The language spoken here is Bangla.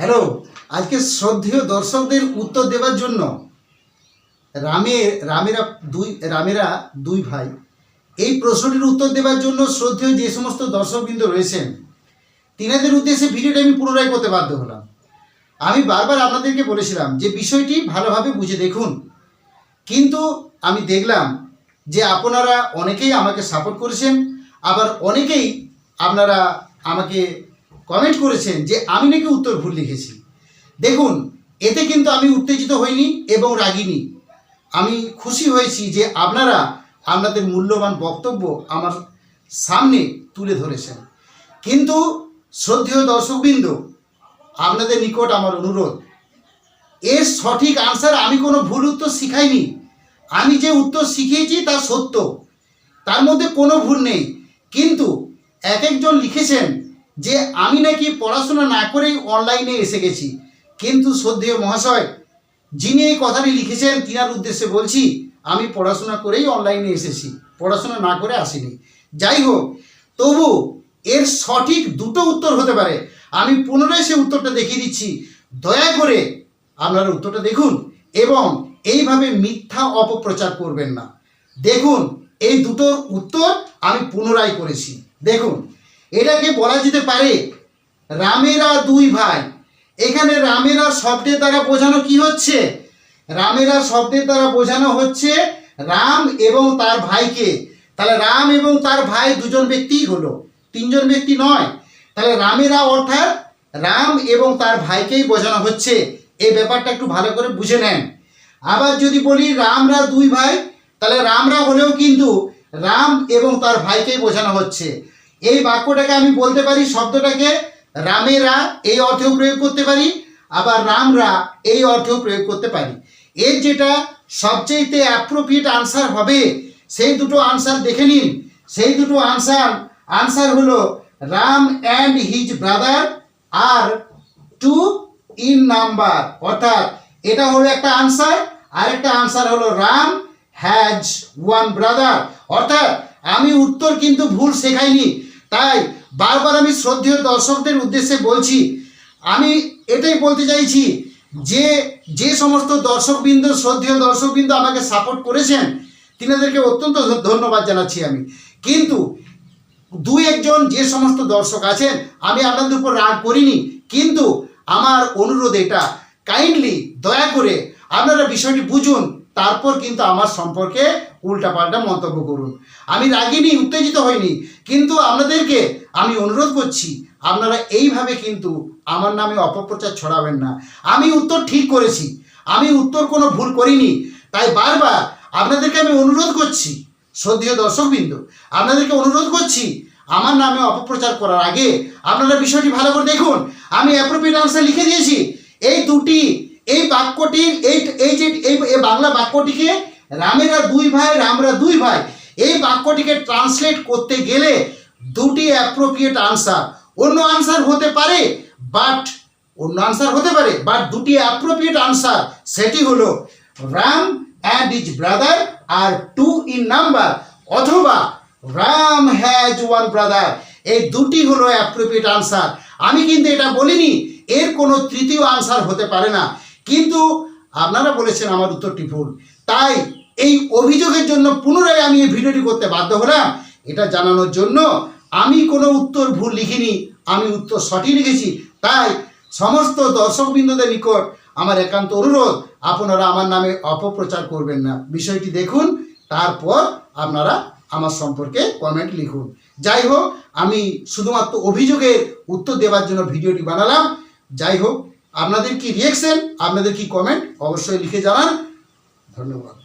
হ্যালো, আজকে শ্রদ্ধেয় দর্শকদের উত্তর দেওয়ার জন্য রামের রামেরা দুই রামেরা দুই ভাই, এই প্রশ্নটির উত্তর দেওয়ার জন্য শ্রদ্ধেয় যে সমস্ত দর্শকবৃন্দ রয়েছেন, তিনাদের উদ্দেশ্যে ভিডিওটা আমি পুনরায় করতে বাধ্য হলাম। আমি বারবার আপনাদেরকে বলেছিলাম যে বিষয়টি ভালোভাবে বুঝে দেখুন। কিন্তু আমি দেখলাম যে আপনারা অনেকেই আমাকে সাপোর্ট করেছেন, আবার অনেকেই আপনারা আমাকে কমেন্ট করেছেন যে আমি নাকি উত্তর ভুল লিখেছি। দেখুন, এতে কিন্তু আমি উত্তেজিত হইনি এবং রাগিনি। আমি খুশি হয়েছি যে আপনারা আপনাদের মূল্যবান বক্তব্য আমার সামনে তুলে ধরেছেন। কিন্তু শ্রদ্ধেয় দর্শকবৃন্দ, আপনাদের নিকট আমার অনুরোধ, এর সঠিক আনসার আমি কোনো ভুল উত্তর শিখাইনি। আমি যে উত্তর শিখিয়েছি তা সত্য। তার মধ্যে কোনো ভুল নেই। কিন্তু এক একজন লিখেছেন যে আমি নাকি পড়াশোনা না করেই অনলাইনে এসে গেছি। কিন্তু শ্রদ্ধেয় মহাশয়, যিনি এই কথাটি লিখেছেন, তিনার উদ্দেশ্যে বলছি, আমি পড়াশোনা করেই অনলাইনে এসেছি, পড়াশোনা না করে আসিনি। যাই হোক, তবু এর সঠিক দুটো উত্তর হতে পারে। আমি পুনরায় সে উত্তরটা দেখিয়ে দিচ্ছি। দয়া করে আপনারা উত্তরটা দেখুন এবং এইভাবে মিথ্যা অপপ্রচার করবেন না। দেখুন, এই দুটোর উত্তর আমি পুনরায় করেছি। দেখুন। এটাকে বলা যেতে পারে রামেরা দুই ভাই। এখানে রামেরা শব্দের দ্বারা বোঝানো কি হচ্ছে? রামেরা শব্দের দ্বারা বোঝানো হচ্ছে রাম এবং তার ভাইকে। তাহলে রাম এবং তার ভাই দুজন ব্যক্তিই হলো, তিনজন ব্যক্তি নয়। তাহলে রামেরা অর্থাৎ রাম এবং তার ভাইকেই বোঝানো হচ্ছে। এই ব্যাপারটা একটু ভালো করে বুঝে নেন। আবার যদি বলি রামরা দুই ভাই, তাহলে রামরা হলেও কিন্তু রাম এবং তার ভাইকেই বোঝানো হচ্ছে। এই বাক্যটাকে আমি বলতে পারি, শব্দটাকে রামেরা এই অর্থেও প্রয়োগ করতে পারি, আবার রামরা এই অর্থেও প্রয়োগ করতে পারি। এর যেটা সবচেয়েতে অ্যাপ্রোপ্রিয়েট আনসার হবে, সেই দুটো আনসার দেখে নিন। সেই দুটো আনসার আনসার হলো Ram and his brother are two in number অর্থাৎ এটা হলো একটা আনসার আরেকটা আনসার হলো রাম হ্যাজ ওয়ান ব্রাদার অর্থাৎ আমি উত্তর কিন্তু ভুল শেখাইনি। তাই বারবার আমি শ্রদ্ধেয় দর্শকদের উদ্দেশ্যে বলছি, আমি এটাই বলতে চাইছি যে যে সমস্ত দর্শকবৃন্দ, শ্রদ্ধেয় দর্শকবৃন্দ আমাকে সাপোর্ট করেছেন, তিনাদেরকে অত্যন্ত ধন্যবাদ জানাচ্ছি আমি। কিন্তু দু একজন যে সমস্ত দর্শক আছেন, আমি আপনাদের উপর রাগ করিনি, কিন্তু আমার অনুরোধ এটা। কাইন্ডলি দয়া করে আপনারা বিষয়টি বুঝুন তারপর কিন্তু আমার সম্পর্কে উল্টাপাল্টা মন্তব্য করুন। আমি রাগিনি উত্তেজিত হইনি, কিন্তু আপনাদেরকে আমি অনুরোধ করছি, আপনারা এইভাবে কিন্তু আমার নামে অপপ্রচার ছড়াবেন না। আমি উত্তর ঠিক করেছি, আমি উত্তর কোনো ভুল করিনি, তাই বারবার আপনাদেরকে আমি অনুরোধ করছি, শ্রদ্ধেয় দর্শকবৃন্দ, আপনাদেরকে অনুরোধ করছি, আমার নামে অপপ্রচার করার আগে আপনারা বিষয়টি ভালো করে দেখুন। আমি অ্যাপ্রোপ্রিয়েট আনসার লিখে দিয়েছি, এই দুটি, এই বাক্যটির, এই এই যে বাংলা বাক্যটিকে রামেরা দুই ভাই, রামরা দুই ভাই, এই বাক্যটিকে ট্রান্সলেট করতে গেলে দুটি অ্যাপ্রোপ্রিয়েট আনসার অন্য আনসার হতে পারে বাট অন্য আনসার হতে পারে বাট দুটি অ্যাপ্রোপ্রিয়েট আনসার সেটি হলো Ram and is brother are two in number অথবা রাম হ্যাজ ওয়ান ব্রাদার এই দুটি হলো অ্যাপ্রোপ্রিয়েট আনসার আমি কিন্তু এটা বলিনি, এর কোনো তৃতীয় আনসার হতে পারে না, কিন্তু আপনারা বলেছেন আমার উত্তরটি ভুল তাই এই অভিযোগের জন্য পুনরায় আমি এই ভিডিওটি করতে বাধ্য হলাম। এটা জানানোর জন্য আমি কোনো উত্তর ভুল লিখিনি, আমি উত্তর সঠিক লিখেছি। তাই সমস্ত দর্শকবৃন্দদের নিকট আমার একান্ত অনুরোধ, আপনারা আমার নামে অপপ্রচার করবেন না। বিষয়টি দেখুন, তারপর আপনারা আমার সম্পর্কে কমেন্ট লিখুন। যাই হোক, আমি শুধুমাত্র অভিযোগের উত্তর দেওয়ার জন্য ভিডিওটি বানালাম। যাই হোক আপনাদের কি রিয়েকশন আপনাদের কি কমেন্ট অবশ্যই লিখে জানান। ধন্যবাদ।